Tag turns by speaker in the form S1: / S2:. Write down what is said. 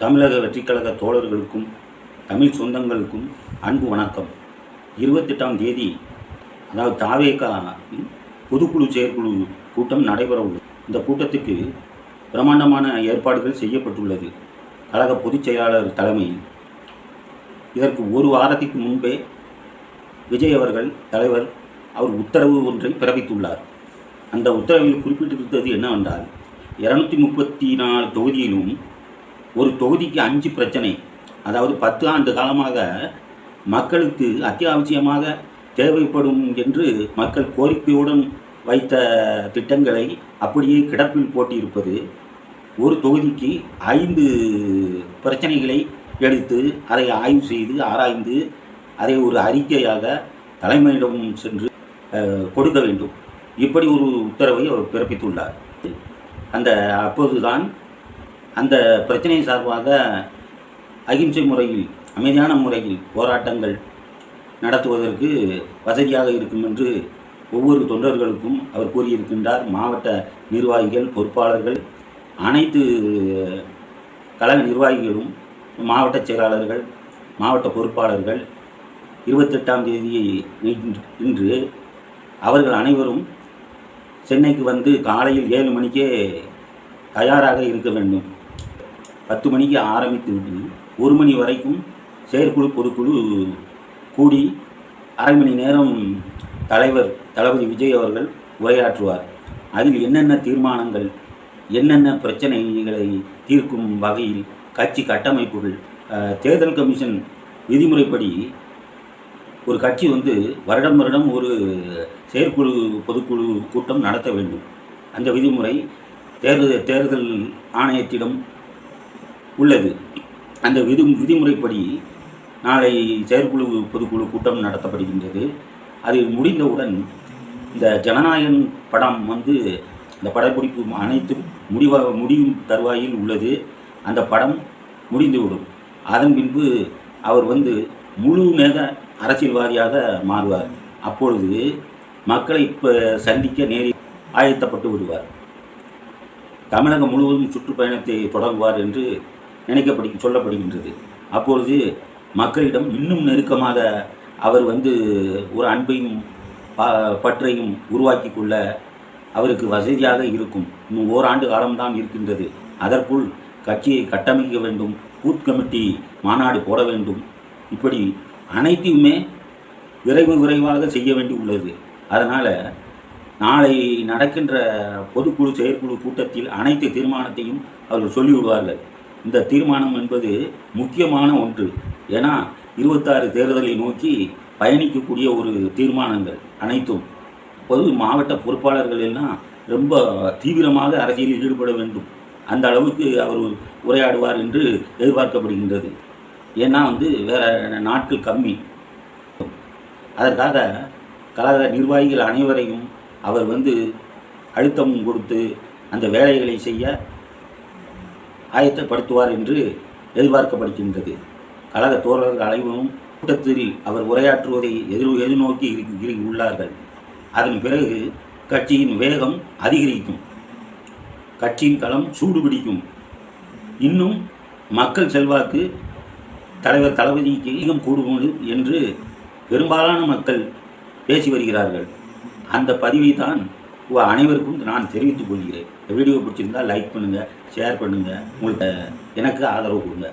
S1: தமிழக வெற்றிக்கழக தோழர்களுக்கும் தமிழ் சொந்தங்களுக்கும் அன்பு வணக்கம். இருபத்தெட்டாம் தேதி அதாவது தாவேகா பொதுக்குழு செயற்குழு கூட்டம் நடைபெற உள்ளது. இந்த கூட்டத்துக்கு பிரமாண்டமான ஏற்பாடுகள் செய்யப்பட்டுள்ளது. கழக பொதுச் செயலாளர் தலைமையில் இதற்கு ஒரு வாரத்திற்கு முன்பே விஜய் அவர்கள் தலைவர் அவர் உத்தரவு ஒன்றை பிறப்பித்துள்ளார். அந்த உத்தரவில் குறிப்பிட்டிருந்தது என்னவென்றால் இருநூத்தி முப்பத்தி நாலு தொகுதியிலும் ஒரு தொகுதிக்கு அஞ்சு பிரச்சனை. அதாவது பத்து ஆண்டு காலமாக மக்களுக்கு அத்தியாவசியமாக தேவைப்படும் என்று மக்கள் கோரிக்கையுடன் வைத்த திட்டங்களை அப்படியே கிடப்பில் போட்டியிருப்பது ஒரு தொகுதிக்கு ஐந்து பிரச்சனைகளை எடுத்து அதை ஆய்வு செய்து ஆராய்ந்து அதை ஒரு அறிக்கையாக தலைமையிடம் சென்று கொடுக்க வேண்டும். இப்படி ஒரு உத்தரவை அவர் பிறப்பித்துள்ளார். அந்த அப்போதுதான் அந்த பிரச்சனை சார்பாக அகிம்சை முறையில் அமைதியான முறையில் போராட்டங்கள் நடத்துவதற்கு வசதியாக இருக்கும் என்று ஒவ்வொரு தொண்டர்களுக்கும் அவர் கூறியிருக்கின்றார். மாவட்ட நிர்வாகிகள் பொறுப்பாளர்கள் அனைத்து கழக நிர்வாகிகளும் மாவட்ட செயலாளர்கள் மாவட்ட பொறுப்பாளர்கள் இருபத்தெட்டாம் தேதி இன்று- இன்று அவர்கள் அனைவரும் சென்னைக்கு வந்து காலையில் ஏழு மணிக்கே தயாராக இருக்க வேண்டும். பத்து மணிக்கு ஆரம்பித்து விட்டு ஒரு மணி வரைக்கும் செயற்குழு பொதுக்குழு கூடி அரை மணி நேரம் தலைவர் தளபதி விஜய் அவர்கள் உரையாற்றுவார். அதில் என்னென்ன தீர்மானங்கள் என்னென்ன பிரச்சனைகளை தீர்க்கும் வகையில் கட்சி கட்டமைப்புகள் தேர்தல் கமிஷன் விதிமுறைப்படி ஒரு கட்சி வந்து வருடம் வருடம் ஒரு செயற்குழு பொதுக்குழு கூட்டம் நடத்த வேண்டும். அந்த விதிமுறை தேர்தல் தேர்தல் ஆணையத்திடம் உள்ளது. அந்த விதி விதிமுறைப்படி நாளை செயற்குழு பொதுக்குழு கூட்டம் நடத்தப்படுகின்றது. அது முடிந்தவுடன் இந்த ஜனநாயகன் படம் வந்து இந்த படப்பிடிப்பு அனைத்தும் முடிவாக முடியும் தருவாயில் உள்ளது. அந்த படம் முடிந்துவிடும். அதன் பின்பு அவர் வந்து முழு நேர அரசியல்வாதியாக மாறுவார். அப்பொழுது மக்களை இப்போ சந்திக்க நேரி ஆயத்தப்பட்டு விடுவார். தமிழகம் முழுவதும் சுற்றுப்பயணத்தை தொடங்குவார் என்று நினைக்கப்படி சொல்லப்படுகின்றது. அப்பொழுது மக்களிடம் இன்னும் நெருக்கமாக அவர் வந்து ஒரு அன்பையும் ப- பற்றையும் உருவாக்கி கொள்ள அவருக்கு வசதியாக இருக்கும். இன்னும் ஓராண்டு காலம்தான் இருக்கின்றது. அதற்குள் கட்சியை கட்டமைக்க வேண்டும் பூத் கமிட்டி மாநாடு போட வேண்டும். இப்படி அனைத்தையுமே விரைவு விரைவாக செய்ய வேண்டி உள்ளது. அதனால் நாளை நடக்கின்ற பொதுக்குழு செயற்குழு கூட்டத்தில் அனைத்து தீர்மானத்தையும் அவர்கள் சொல்லிவிடுவார்கள். இந்த தீர்மானம் என்பது முக்கியமான ஒன்று. ஏன்னா இருபத்தாறு தேர்தலை நோக்கி பயணிக்கக்கூடிய ஒரு தீர்மானங்கள் அனைத்தும். பொது மாவட்ட பொறுப்பாளர்கள் எல்லாம் ரொம்ப தீவிரமாக அரசியலில் ஈடுபட வேண்டும். அந்த அளவுக்கு அவர் உரையாடுவார் என்று எதிர்பார்க்கப்படுகின்றது. ஏன்னா வந்து வேற நாட்கள் கம்மி. அதற்காக கலாத நிர்வாகிகள் அனைவரையும் அவர் வந்து அழுத்தம் கொடுத்து அந்த வேலைகளை செய்ய ஆயத்தப்படுத்துவார் என்று எதிர்பார்க்கப்படுகின்றது. கழக தோழர்கள் அனைவரும் கூட்டத்தில் அவர் உரையாற்றுவதை எதிர் எதிர்நோக்கி உள்ளார்கள். அதன் பிறகு கட்சியின் வேகம் அதிகரிக்கும். கட்சியின் களம் சூடுபிடிக்கும். இன்னும் மக்கள் செல்வாக்கு தலைவர் தளபதிக்கு அதிகம் கூடுவது என்று பெரும்பாலான மக்கள் பேசி வருகிறார்கள். அந்த பதிவை தான் அனைவருக்கும் நான் தெரிவித்துக் கொள்கிறேன். வீடியோ பிடிச்சிருந்தா லைக் பண்ணுங்கள் ஷேர் பண்ணுங்கள் உங்களுக்கு எனக்கு ஆதரவு கொடுங்க.